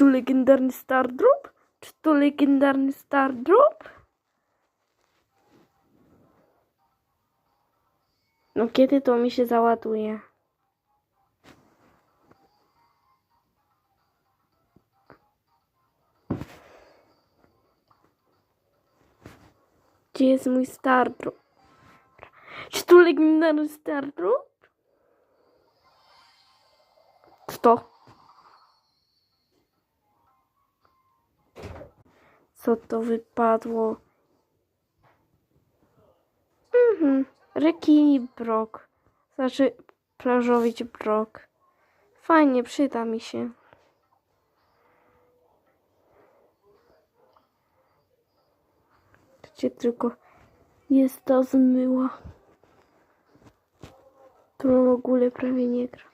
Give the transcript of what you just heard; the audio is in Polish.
to legendarny Star Drop? Czy to legendarny Star Drop? No kiedy to mi się załaduje? Gdzie jest mój Star Drop? Czy to legendarny Star Drop? Co to wypadło? Mhm. Rekini brok. Znaczy plażowić brok. Fajnie, przyda mi się. Gdzie tylko jest ta zmyła. Którą w ogóle prawie nie gra.